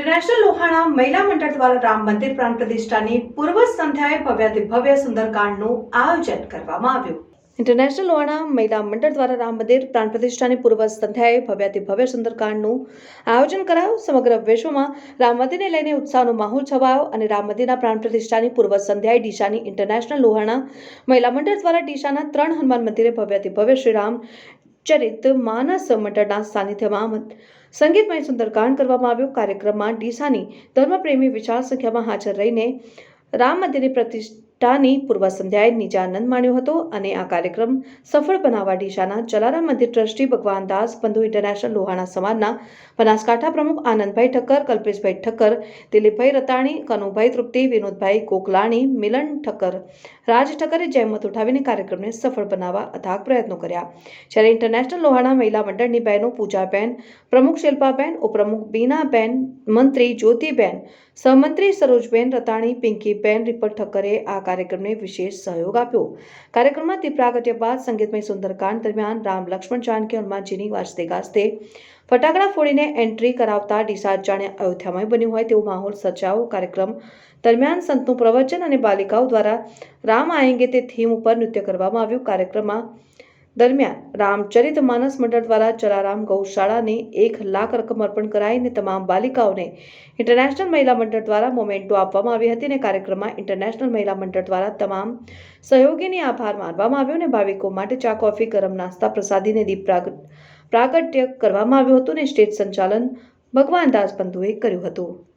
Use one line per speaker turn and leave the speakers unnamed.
International Lohana મહિલા મંડળ દ્વારા રામ મંદિર પ્રાણ પ્રતિષ્ઠાની પૂર્વ સંધ્યાએ ભવ્યાતિ ભવ્ય સુંદરકાંડનું આયોજન કરવામાં આવ્યું. ઇન્ટરનેશનલ લોહાણા મહિલા મંડળ દ્વારા રામ મંદિર પ્રાણ પ્રતિષ્ઠાની પૂર્વ સંધ્યાએ ભવ્યાતિ ભવ્ય સુંદરકાંડનું આયોજન કરાયું. સમગ્ર વિશ્વમાં રામ મંદિરને લઈને ઉત્સાહનો માહોલ છવાયો અને રામ મંદિરના પ્રાણ પ્રતિષ્ઠાની પૂર્વ સંધ્યાએ ડીશાની ઇન્ટરનેશનલ લોહાણા મહિલા મંડળ દ્વારા ડીશાના ત્રણ હનુમાન મંદિરે ભવ્યાતિ ભવ્ય શ્રીરામ ચરિત માનસ મંડળના સાનિધ્યમાં સંગીતમય સુંદરકાંડ કરવામાં આવ્યું. કાર્યક્રમમાં ડીસાની ધર્મપ્રેમી વિશાળ સંખ્યામાં હાજર રહીને રામ મંદિરની પ્રતિષ્ઠાની પૂર્વ સંધ્યાએ નિજાનંદ માણ્યો હતો અને આ કાર્યક્રમ સફળ બનાવવા ડીસાના જલારામ મંદિર ટ્રસ્ટી ભગવાન દાસ બંધુ ઇન્ટરનેશનલ લોહાણા સમાજના બનાસકાંઠા પ્રમુખ આનંદભાઈ ઠક્કર, કલ્પેશભાઈ ઠક્કર, દિલીપભાઈ રતાણી, કનુભાઈ તૃપ્તિ, વિનોદભાઈ કોકલાણી મિલન ઠક્કર, રાજ ઠક્કરે જહેમત ઉઠાવીને કાર્યક્રમને સફળ બનાવવા અથાગ પ્રયત્નો કર્યા. જ્યારે ઇન્ટરનેશનલ લોહાણા મહિલા મંડળની બહેનો પૂજાબેન, પ્રમુખ શિલ્પાબેન, ઉપપ્રમુખ બીનાબેન, મંત્રી જ્યોતિબેન સહમંત્રી સરોજબેન રતાણી, પિંકીબેન રિપલ ઠક્કરે આ કાર્યક્રમને વિશેષ સહયોગ આપ્યો. કાર્યક્રમમાં દીપ પ્રાગટ્ય બાદ સંગીતમય સુંદરકાંડ દરમિયાન રામ લક્ષ્મણ જાનકી, હનુમાનજીની વાજતે ગાજતે ફટાકડા ફોડીને એન્ટ્રી કરાવતા ડીસા જાણે અયોધ્યામય બન્યું હોય તેવો માહોલ સર્જાવો કાર્યક્રમ દરમિયાન સંતનું પ્રવચન અને બાલિકાઓ દ્વારા રામ આયેંગે તે થીમ ઉપર નૃત્ય કરવામાં આવ્યું. કાર્યક્રમમાં દરમિયાન રામચરિત માનસ મંડળ દ્વારા ચલારામ ગૌશાળાને એક લાખ રકમ અર્પણ કરાઈને તમામ બાલિકાઓને ઇન્ટરનેશનલ મહિલા મંડળ દ્વારા મોમેન્ટો આપવામાં આવી હતી અને કાર્યક્રમમાં ઇન્ટરનેશનલ મહિલા મંડળ દ્વારા તમામ સહયોગીની આભાર માનવામાં આવ્યો અને ભાવિકો માટે ચા, કોફી, ગરમ નાસ્તા પ્રસાદીને દીપ પ્રાગ- પ્રાગટ્ય કરવામાં આવ્યું હતું અને સ્ટેજ સંચાલન ભગવાન દાસ બંધુએ કર્યું હતું.